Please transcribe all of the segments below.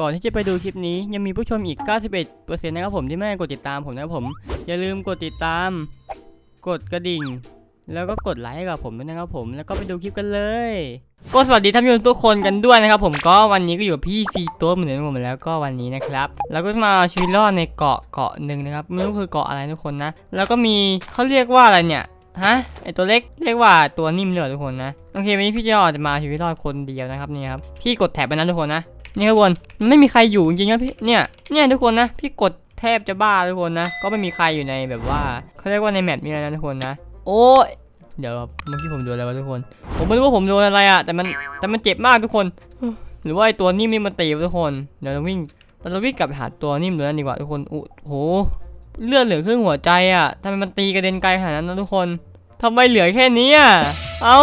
ก่อนที่จะไปดูคลิปนี้ยังมีผู้ชมอีก 91%นะครับผมที่ไม่ได้กดติดตามผมนะครับผม อย่าลืมกดติดตาม กดกระดิ่ง แล้วก็กดไลค์ให้กับผมด้วยนะครับผม แล้วก็ไปดูคลิปกันเลย ก็สวัสดีท่านผู้ชมทุกคนกันด้วยนะครับผมก็วันนี้ก็อยู่กับพี่ซีตัวเหมือนเดิมผมแล้วก็วันนี้นะครับเราก็มาชีวิตรอดในเกาะเกาะหนึ่งนะครับไม่รู้คือเกาะอะไรทุกคนนะ แล้วก็มีเขาเรียกว่าอะไรเนี่ยฮะไอตัวเล็กเรียกว่าตัวนิ่มเลยเหรอทุกคนนะโอเควันนี้พี่จะจะมาเอาชีวิตรอดคนเดียวนะครับนี่ครับพี่กดแถบไปนะทุกคนนะ นี่ครับทุกคนมันไม่มีใครอยู่จริงๆนะพี่เนี่ยเนี่ยทุกคนนะพี่กดแทบจะบ้าทุกคนนะ ก็ไม่มีใครอยู่ในแบบว่าเขาเรียกว่าในแมปนี้แล้วนะทุกคนนะ โอ้ยเดี๋ยวครับเมื่อกี้ผมโดนอะไรวะทุกคน ผมไม่รู้ว่าผมโดนอะไรอะแต่มันแต่มันเจ็บมากทุกคน หรือว่าไอตัวนิ่มนี่มันตีวะทุกคนเดี๋ยวเราวิ่งเราจะวิ่งกลับไปหาตัวนิ่มเลยดีกว่าทุกคนโอ้โหเลือดเหลือครึ่งหัวใจอะทำไมมันตีกระเด็นไกลขนาดนั้นนะทุกคนทำไมเหลือแค่นี้อะเอ้า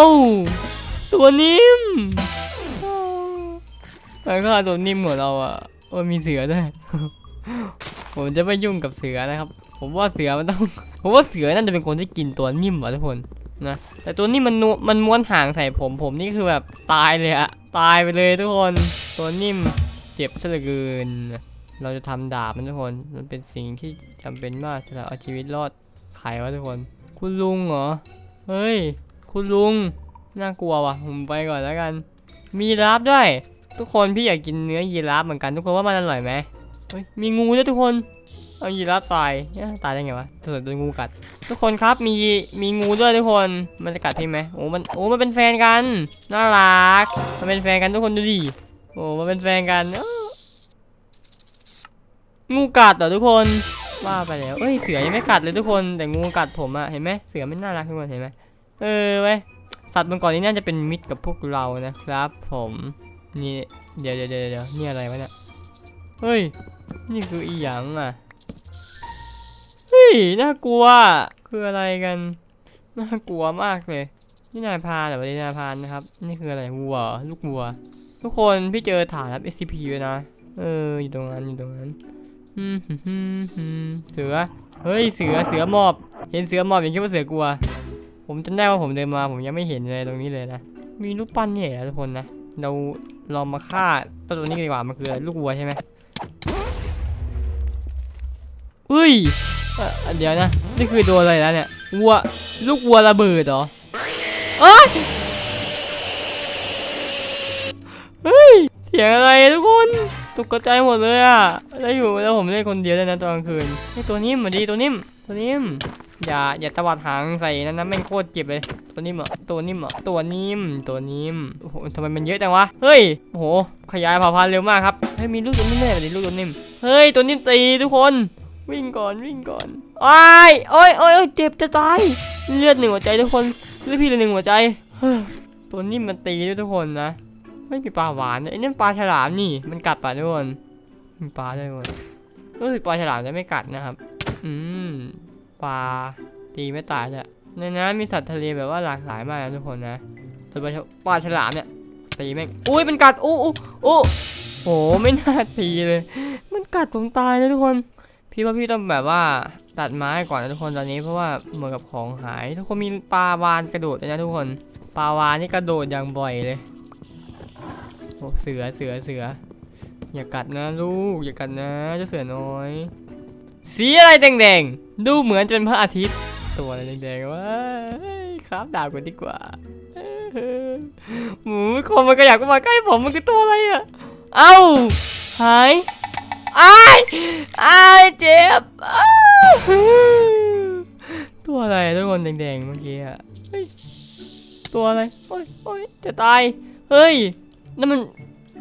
ตัวนิ่ม แล้วก็ตัวนิ่มของเราอะโอ้มีเสือด้วย ผมจะไม่ยุ่งกับเสือนะครับ ผมว่าเสือมันต้อง ผมว่าเสือน่าจะเป็นคนที่กินตัวนิ่มว่ะทุกคนนะ แต่ตัวนี้มันนมันม้วนหางใส่ผม ผมนี่คือแบบตายเลยอะตายไปเลยทุกคน ตัวนิ่มเจ็บซะเหลือเกิน เราจะทำดาบมันทุกคน มันเป็นสิ่งที่จำเป็นมากสำหรับเอาชีวิตรอดใครวะทุกคน คุณลุงเหรอ เฮ้ย คุณลุง น่ากลัวว่ะ ผมไปก่อนแล้วกัน มียีราฟด้วย ทุกคนพี่อยากกินเนื้อยีราฟเหมือนกันทุกคนว่ามันอร่อยไหมเฮ้ยมีงูด้วยทุกคนเอายีราฟตายเนี่ยตายได้ไงวะถ้าเกิดโดนงูกัด ทุกคนครับมีมีงูด้วยทุกคนมันจะกัดพี่ไหมโอ้มันโอ้มันเป็นแฟนกันน่ารักมันเป็นแฟนกันทุกคนดูดิโอ้มันเป็นแฟนกันงูกัดเหรอทุกคนว่าไปแล้วเอ้ยเสือยังไม่กัดเลยทุกคนแต่งูกัดผมอะเห็นไหมเสือไม่น่ารักทุกคนเห็นไหมเออเว้ยสัตว์บนเกาะนี้น่าจะเป็นมิตรกับพวกเรานะครับผม นี่เดี๋ยวเดี๋ยวเดี๋ยวเดี๋ยวนี่อะไรวะเนี่ยเฮ้ย นี่คืออีหยังอะเฮ้ยน่ากลัว คืออะไรกันน่ากลัวมากเลยนี่นายพานเหรอนี่นายพานนะครับ นี่คืออะไรวัวลูกวัว ทุกคนพี่เจอฐานรับ SCP ด้วยนะเอออยู่ตรงนั้นอยู่ตรงนั้นเสือเฮ้ยเสือเสือหมอบ เห็นเสือหมอบอย่างคิดว่าเสือกลัว ผมจำได้ว่าผมเดินมาผมยังไม่เห็นเลยตรงนี้เลยนะมีรูปปั้นเนี่ยนะทุกคนนะ เราลองมาฆ่าตัวนี้กันดีกว่ามันคือลูกวัวใช่ไหมอุ้ยเดี๋ยวนะนี่คือโดนอะไรแล้วเนี่ยวัวลูกวัวระเบิดเหรอเอ้ยเฮ้ยเสียงอะไรทุกคนตกใจหมดเลยอะแล้วอยู่แล้วผมเล่นคนเดียวเลยนะตอนกลางคืนไอ้ตัวนิ่มมาดีตัวนิ่มตัวนิ่ม อย่าอย่าตวัดหางใส่นั่นนะแม่งโคตรเจ็บเลย ตัวนิ่มอะตัวนิ่มอะตัวนิ่มตัวนิ่มโอ้โหทำไมมันเยอะจังวะเฮ้ยโอ้โหขยายเผ่าพันธุ์เร็วมากครับเฮ้ยมีลูกตัวนิ่มแน่เลยลูกตัวนิ่มเฮ้ยตัวนิ่มตีทุกคนวิ่งก่อนวิ่งก่อนโอ้ยโอ้ยโอ้ยโอ้ยเจ็บจะตายเลือดหนึ่งหัวใจทุกคนเลือดพี่เหลือหนึ่งหัวใจเฮ้ยตัวนี้มันตีด้วยทุกคนนะไม่มีปลาหวานไอ้นั่ปลาฉลามนี่มันกัดปลาทุกคนมีปลาด้วยทุกคนรู้สึกปลาฉลามจะไม่กัดนะครับ อืม ปลาตีไม่ตายเลยในน้ำมีสัตว์ทะเลแบบว่าหลากหลายมากนะทุกคนนะตัวปลาฉปลาฉลามเนี่ยตีแม่งอุ้ยมันกัดอู้อู้อู้โหไม่น่าตีเลย มันกัดผมตายเลยทุกคน พี่ว่าพี่ต้องแบบว่าตัดไม้ก่อนนะทุกคนตอนนี้เพราะว่าเหมือนกับของหาย ทุกคนมีปลาวานกระโดดนะทุกคนปลาวานนี่กระโดดอย่างบ่อยเลยโอ้เสือเสือเสืออย่ากัดนะลูกอย่ากัดนะเจ้าเสือน้อย สีอะไรแดงๆ ดูเหมือนจะเป็นพระอาทิตย์ ตัวอะไรแดงๆวะเฮ้ยครับดาวกันดีกว่าหมูคนมันก็อยากมาใกล้ผมมันคือตัวอะไรอะ เอ้าหายอายอายเจ็บ ตัวอะไรทุกคนแดงๆเมื่อกี้อะตัวอะไร โอ้ยโอ้ยจะตาย เฮ้ย นั่นมัน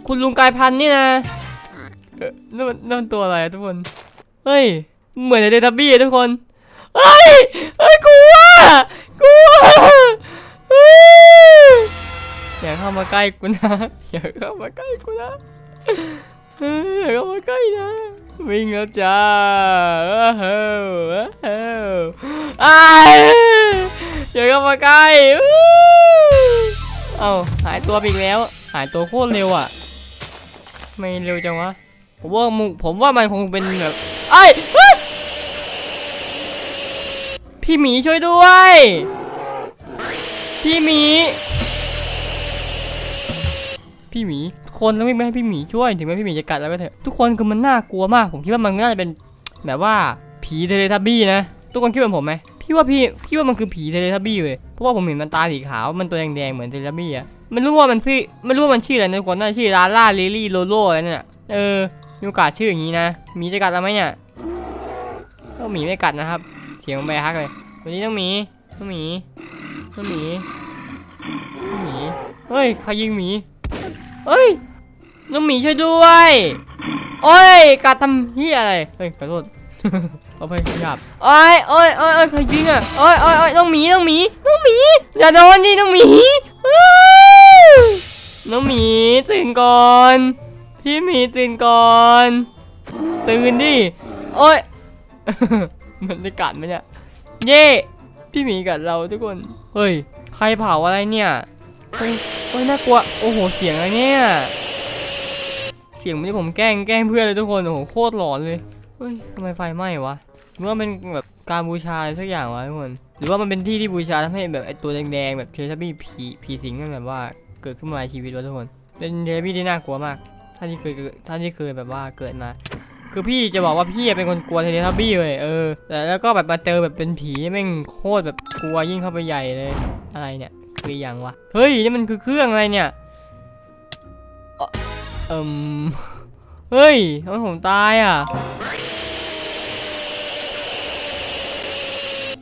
คุณลุงกายพันนี่นะนั่นมันนั่นมันตัวอะไรอะทุกคน เฮ้ย เหมือนในเดทับบี้ทุกคนเฮ้ยเฮ้ยกลัวกลัวอย่าเข้ามาใกล้กูนะอย่าเข้ามาใกล้กูนะอย่าเข้ามาใกล้นะวิ่งแล้วจ้าอ้าวเฮ้ยอ้าวอ้ยอย่าเข้ามาใกล้เอ้าหายตัวไปอีกแล้ว หายตัวโคตรเร็วอะ ไม่เร็วจังวะผมว่ามึงผมว่ามันคงเป็นแบบไอ้ยเฮ้ย พี่หมีช่วยด้วย พี่หมี พี่หมีทุกคนต้องวิ่งไปให้พี่หมีช่วยถึงแม้พี่หมีจะกัดแล้วก็เถอะทุกคนคือมันน่ากลัวมาก ผมคิดว่ามันน่าจะเป็น แบบว่าผีเทเลทับบี้นะ ทุกคนคิดเหมือนผมไหมพี่ว่าพี่พี่ว่ามันคือผีเทเลทับบี้เลยเพราะว่าผมเห็นมันตาสีขาวมันตัวแดงๆเหมือนเทเลทับบี้อะไม่รู้ว่ามันชื่อไม่รู้ว่ามันชื่ออะไรทุกคนน่าจะชื่อลาล่าลิลี่โลโลอะไรนั่นน่ะเออมีโอกาสชื่ออย่างนี้นะหมีจะกัดเราไหมเนี่ยก็หมีไม่กัดนะครับ เสียงไปฮักเลย วันนี้ต้องหมีต้องหมีต้องหมีต้องหมีเฮ้ยใครยิงหมีเฮ้ยน้องหมีช่วยด้วยโอ้ยกัดทำเฮียอะไรเฮ้ยขอโทษเอาไปหยาบโอ้ยโอ้ยโอ้ยโอ้ยใครยิงอะโอ้ยโอ้ยโอ้ยน้องหมีน้องหมีน้องหมีอย่าโดนดิน้องหมีอ้าวน้องหมีตื่นก่อน พี่หมีตื่นก่อน ตื่นดิโอ้ย มันได้กัดไหมเนี่ย เย่พี่หมีกัดเราทุกคน เฮ้ย ใครเผาอะไรเนี่ย เฮ้ยเฮ้ยน่ากลัว โอ้โห เสียงอะไรเนี่ย เสียงเหมันที่ผมแกล้งแกล้งเพื่อนเลยทุกคน โอ้โห โคตรหลอนเลย เฮ้ยทำไมไฟไหม้วะหรือว่าเป็นแบบการบูชาอะไรสักอย่างวะทุกคน หรือว่ามันเป็นที่ที่บูชาทำให้แบบไอตัวแดงๆแบบเทเลบี้ผีผีสิงนั่นแบบว่าเกิดขึ้นมาในชีวิตวะทุกคน เป็นเทเลบี้ที่น่ากลัวมากถ้านที่เคยถ้านที่เคยแบบว่าเกิดมา คือพี่จะบอกว่าพี่เป็นคนกลัวเทเลทับบี้เลยเออแต่แล้วก็แบบมาเจอแบบเป็นผีแม่งโคตรแบบกลัวยิ่งเข้าไปใหญ่เลยอะไรเนี่ยคืออย่างวะเฮ้ยนี่มันคือเครื่องอะไรเนี่ยเอ่อเอิมเฮ้ยทำไมผมตายอะ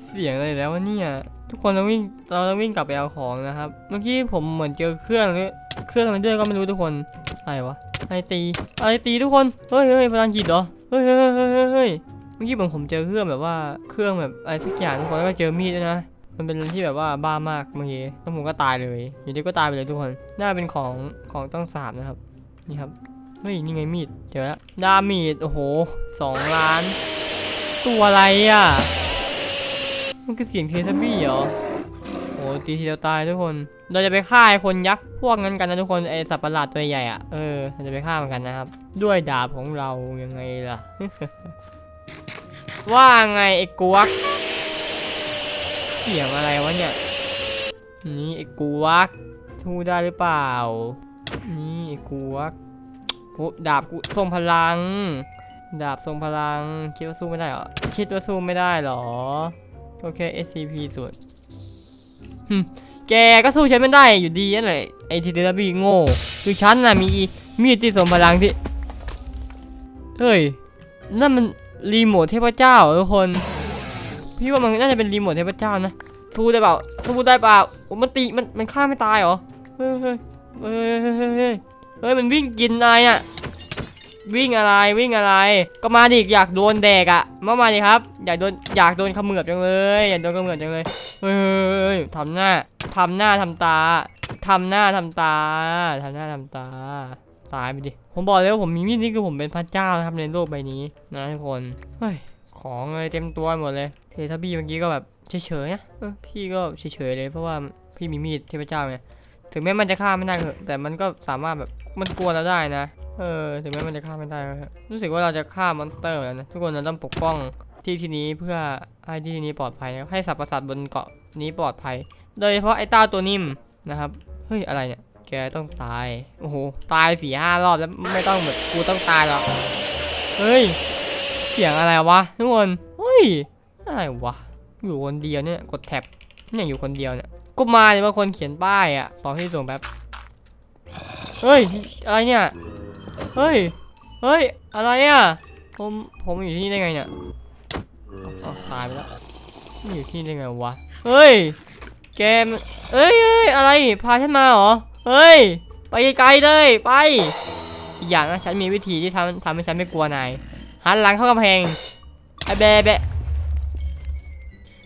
เสียงอะไรแล้ววะเนี่ยทุกคนต้องวิ่งเราต้องวิ่งกลับไปเอาของนะครับ เมื่อกี้ผมเหมือนเจอเครื่องเครื่องอะไรด้วยก็ไม่รู้ทุกคนอะไรวะ อะไรตีอะไรตีทุกคนเฮ้ยเฮ้ยพลังจิตเหรอเฮ้ยเฮ้ยเฮ้ยเฮ้ยเมื่อกี้ผมผมเจอเครื่องแบบว่าเครื่องแบบอะไรสักอย่างทุกคนแล้วก็เจอมีดด้วยนะมันเป็นที่แบบว่าบ้ามากเมื่อกี้แล้วผมก็ตายเลยอยู่ดีก็ตายไปเลยทุกคนน่าเป็นของของต้องสาบนะครับนี่ครับเฮ้ยนี่ไงมีดเจอแล้วดามีดโอ้โหสองล้าน ตัวอะไรอะมันคือเสียงเททับบี้เหรอ ตีทีเดียวตายทุกคน เราจะไปฆ่าไอ้คนยักษ์พวกนั้นกันนะทุกคนไอสัตว์ประหลาดตัวใหญ่อะเออเราจะไปฆ่ามันกันนะครับ ด้วยดาบของเรายังไงล่ะ ว่าไงไอ้กวกเสียงอะไรวะเนี่ยนี่ไอ้กวกทูได้หรือเปล่า นี่ไอ้กวกโอ้ดาบกูทรงพลัง ดาบทรงพลัง คิดว่าสู้ไม่ได้เหรอ คิดว่าสู้ไม่ได้เหรอ โอเค SCP ส่วนหึ แกก็สู้ฉันไม่ได้อยู่ดีนั่นแหละไอทีเดลบี้โง่คือฉันน่ะมีมีดที่ทรงพลังที่เฮ้ยนั่นมันรีโมทเทพเจ้าทุกคน พี่ว่ามันน่าจะเป็นรีโมทเทพเจ้านะสู้ได้เปล่าสู้ได้เปล่ามันตีมันมันฆ่าไม่ตายเหรอเฮ้ยเฮ้ยเฮ้ยเฮ้ยเฮ้ยเฮ้ยเฮ้ยมันวิ่งกินอะไรอะวิ่งอะไรวิ่งอะไร ก็มาดิอยากโดนแดกอะ มามาดิครับอยากโดนอยากโดนเขมือบจังเลยอยากโดนเขมือบจังเลยเฮ้ยทำหน้าทำหน้าทำตาทำหน้าทำตาทำหน้าทำตาตายไปดิผมบอกเลยว่าผมมีมีดนี่คือผมเป็นพระเจ้านะครับในโลกใบนี้นะทุกคนเฮ้ยของอะไรเต็มตัวหมดเลยเททับบี้เมื่อกี้ก็แบบเฉยๆนะพี่ก็เฉยๆเลยเพราะว่าพี่มีมีดเทพเจ้าไงถึงแม้มันจะฆ่าไม่ได้ก็เถอะแต่มันก็สามารถแบบมันกลัวเราได้นะ เออถึงแม้มันจะฆ่าไม่ได้ก็เถอรู้สึกว่าเราจะฆ่ามอนสเตอร์แล้วนะทุกคนเราต้องปกป้องที่ที่นี้เพื่อให้ที่ที่นี้ปลอดภัยนะครับให้สรรพสัตว์บนเกาะนี้ปลอดภัย โดยเฉพาะไอ้ต้าตัวนิ่มนะครับเฮ้ยอะไรเนี่ยแกต้องตายโอ้โหตายสี่ห้ารอบแล้วไม่ต้องแบบกูต้องตายหรอกเฮ้ยเสียงอะไรวะทุกคนเฮ้ยอะไรวะอยู่คนเดียวเนี่ยกดแท็บเนี่ยอยู่คนเดียวเนี่ยก็มาเลยว่าคนเขียนป้ายอะต่อที่ส่งแป๊บเฮ้ยอะไรเนี่ย เฮ้ย เฮ้ย อะไรอะ ผม ผมอยู่ที่นี่ได้ไงเนี่ยอ๋อตายไปแล้วมันอยู่ที่นี่ได้ไงวะ เฮ้ย แกมเอ้ยเอ้ยอะไร พาฉันมาเหรอ เฮ้ย ไปไกลเลย ไป อีกอย่างนะ ฉันมีวิธีที่ทำทำให้ฉันไม่กลัวนาย หันหลังเข้ากำแพง ไอ้แบะแบะ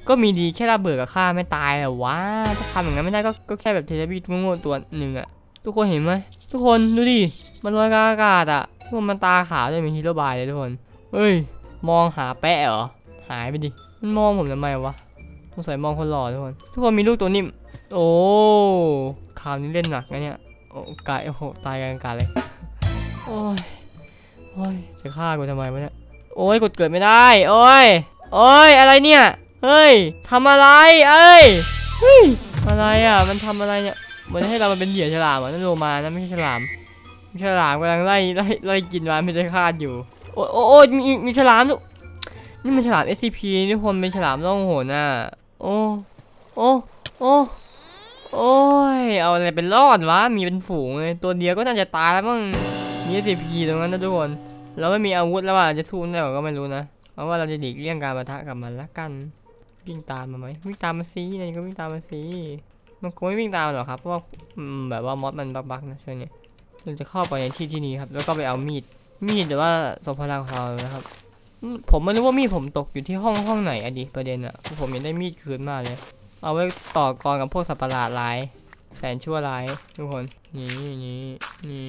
ก็มีดีแค่ระเบิดกับฆ่าไม่ตายแหละวะถ้าทำอย่างนั้นไม่ได้ก็ก็แค่แบบเทเลบีโง่ตัวหนึ่งอะ ทุกคนเห็นไหมทุกคนดูดิมันลอยกลางอากาศอะพวกคนมันตาขาวด้วยมีฮีโร่บายเลยทุกคนเฮ้ย มองหาแปะเหรอหายไปดิมันมองผมทำไมวะสงสัยมองคนหล่อทุกคน ทุกคนมีลูกตัวนิ่มโอ้ข่าวนี้เล่นหนักนะเนี่ยโอ้กายโอ้โหตายกลางอากาศเลยโอ้ยโอ้ยจะฆ่ากูทำไมวะเนี่ยโอ้ยกดเกิดไม่ได้โอ้ยโอ้ยอะไรเนี่ยเฮ้ยทำอะไรเอ้ยเฮ้ยอะไรอะ มันทำอะไรเนี่ย มือนให้เรามาเป็นเหยื่อฉลามอะนั่นโลมานะไม่ใช่ฉลามฉลามกำลังไล่ไล่ไล่กินร้านไม่ได้คาดอยู่ โอ้โอ้โอ้ยมีมีฉลามด้วยนี่มันฉลาม SCP นี่คนเป็นฉลามล่องหนอะโอ้โอ้โอ้โอ้ยเอาอะไรเป็นรอดวะมีเป็นฝูงเลยตัวเดียวก็น่าจะตายแล้วมั้งมี SCP ตรงนั้นนะทุกคนเราไม่มีอาวุธแล้วว่าจะสู้ได้หรอก็ไม่รู้นะเอาว่าเราจะหลีกเลี่ยงการปะทะกับมันละกันวิ่งตามมาไหมวิ่งตามมาสินายก็วิ่งตามมาสิ มันคงไม่วิ่งตามหรอกครับเพราะว่าแบบว่ามอสมันบักๆนะช่วงนี้เราจะเข้าไปในที่ที่นี้ครับ แล้วก็ไปเอามีดมีดหรือว่าสมพลังของเรานะครับ ผมไม่รู้ว่ามีดผมตกอยู่ที่ห้องห้องไหนอดิประเด็นอะคือผมยังได้มีดคืนมาเลย เอาไว้ต่อกรกับพวกสัตว์ประหลาดร้ายแสนชั่วร้ายทุกคนนี่นี่นี่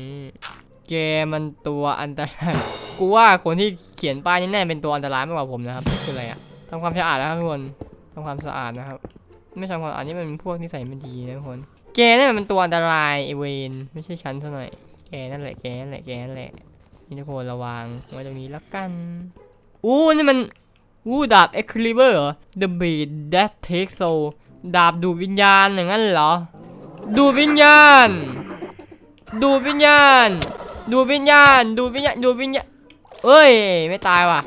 แกมันตัวอันตรายกูว่าคนที่เขียนป้ายนี่แน่เป็นตัวอันตรายมากกว่าผมนะครับคืออะไรอะทำความสะอาดนะครับทุกคนทำความสะอาดนะครับ ไม่ทำความอาดนี่มันเป็นพวกนิสัยไม่ดีนะทุกคนแกนั่นมันเป็นตัวอันตรายไอเวนไม่ใช่ฉันเท่าไหร่แกนั่นแหละแกนั่นแหละแกนั่นแหละนี่ทุกคนระวังไว้ตรงนี้แล้วกันอู้นี่มันอู้ดาบ Excalibur เหรอ The Blade That Takes Soul ดาบดูวิญญาณอย่างนั้นเหรอ ดูวิญญาณ ดูวิญญาณ ดูวิญญาณ ดูวิญญาณ ดูวิญญาณเอ้ย ไม่ตายว่ะ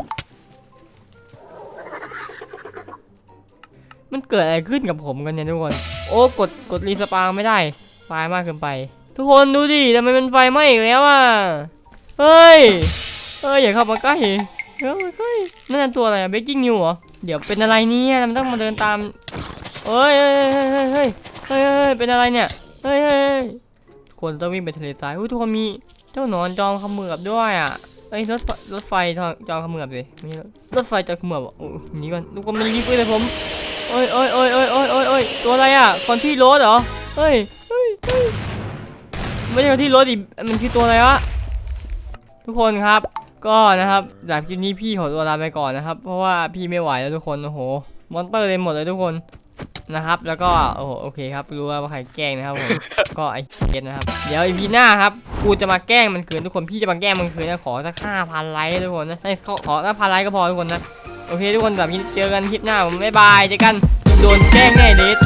มันเกิดอะไรขึ้นกับผมกันเนี่ยทุกคน โอ้กดกดรีสปาไม่ได้ไฟมากเกินไป ทุกคนดูดิทำไมมันไฟไหม้อีกแล้วอะเฮ้ยเฮ้ยอย่าเข้ามาใกล้เฮ้ยเฮ้ยนั่นนตัวอะไรอะเบกกิ้งนิวเหรอเดี๋ยวเป็นอะไรเนี่ยมันต้องมาเดินตามเฮ้ยเฮ้ยเฮ้ยเฮ้ยเฮ้ยเฮ้ยเป็นอะไรเนี่ยเฮ้ยเฮ้ยเฮ้ยทุกคนต้องวิ่งไปทะเลทรายทุกคนมีเจ้าหนอนจอมขมือบด้วยอะเอ้ยรถไฟรถไฟจอมขมือบสิรถไฟจอมขมือบอะโอ้นีก่อนทุกคนมันยิงไปเลยผม เอ้ยเอ้ยเอ้ยเอ้ยเอ้ยเอ้ยเอ้ยตัวอะไรอะคอนที่รถเหรอเฮ้ยเฮ้ยเฮ้ยไม่ใช่คอนที่รถดิมันคือตัวอะไรวะทุกคนครับ ก็นะครับหลังคลิปนี้พี่ขอตัวลาไปก่อนนะครับ เพราะว่าพี่ไม่ไหวแล้วทุกคนโอ้โหมอนเตอร์เต็มหมดเลยทุกคนนะครับแล้วก็โอ้โหโอเคครับรู้ว่าใครแกล้งนะครับผมก็ไอ้เกตนะครับ เดี๋ยวอีพีหน้าครับกูจะมาแกล้งมันคืนทุกคนพี่จะมาแกล้งมันคืนนะขอสักห้าพันไลค์ทุกคนนะให้ขอขอสักพันไลค์ก็พอทุกคนนะ โอเคทุกคนแบบนี้เจอกันคลิปหน้าผมบ๊ายบายเจอกันโดนแกล้งแน่เดท